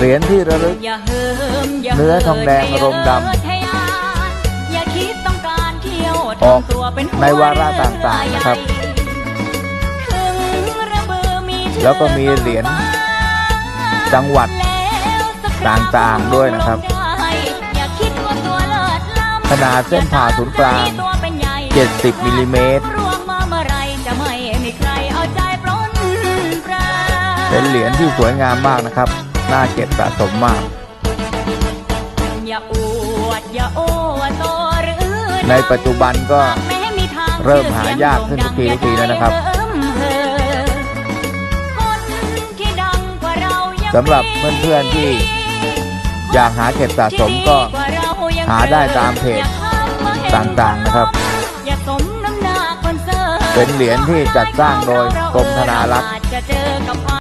เหรียญที่ระลึกอย่าเหิมอย่าเนื้อทองแดงรมดำเหิทะยานอย่าคิดต้องการเที่ยวออกทำตัวเป็นหัในวาระต่างๆนะครับถึงระเบือมีเชือแล้วก็มีเหรียญจังหวัดแล้วสักคต่างๆด้วยนะครับได้อย่าคิดว่าตัวเลิศล้ำขนาดเส้นผ่าศูนย์กลางตัวเป็นใหญ่70 มิลลิเมตรรวมมาเมื่อไรจะไม่มีใครเอาใจปล้นปราเป็นเหรียญที่สวยงามมากนะครับ น่าเก็บสะสมมาก อย่าอวดอย่าโอ้โตหรือในปัจจุบันก็แม้มีทางเริ่มหายากขึ้นทุกทีทุกทีแล้วนะครับอย่าได้เริ่มเห่อคนที่ดังกว่าเรายังสำหรับเพื่อนๆที่อยากหาเก็บสะสมก็ที่ดีว่าเรายังหาได้ตามเพจอย่าเข้มให้ต่างๆนะครับอย่าสมน้ำหน้าคนเซอร์เป็นเหรียญที่จัดสร้างโดยกรมธนารักษ์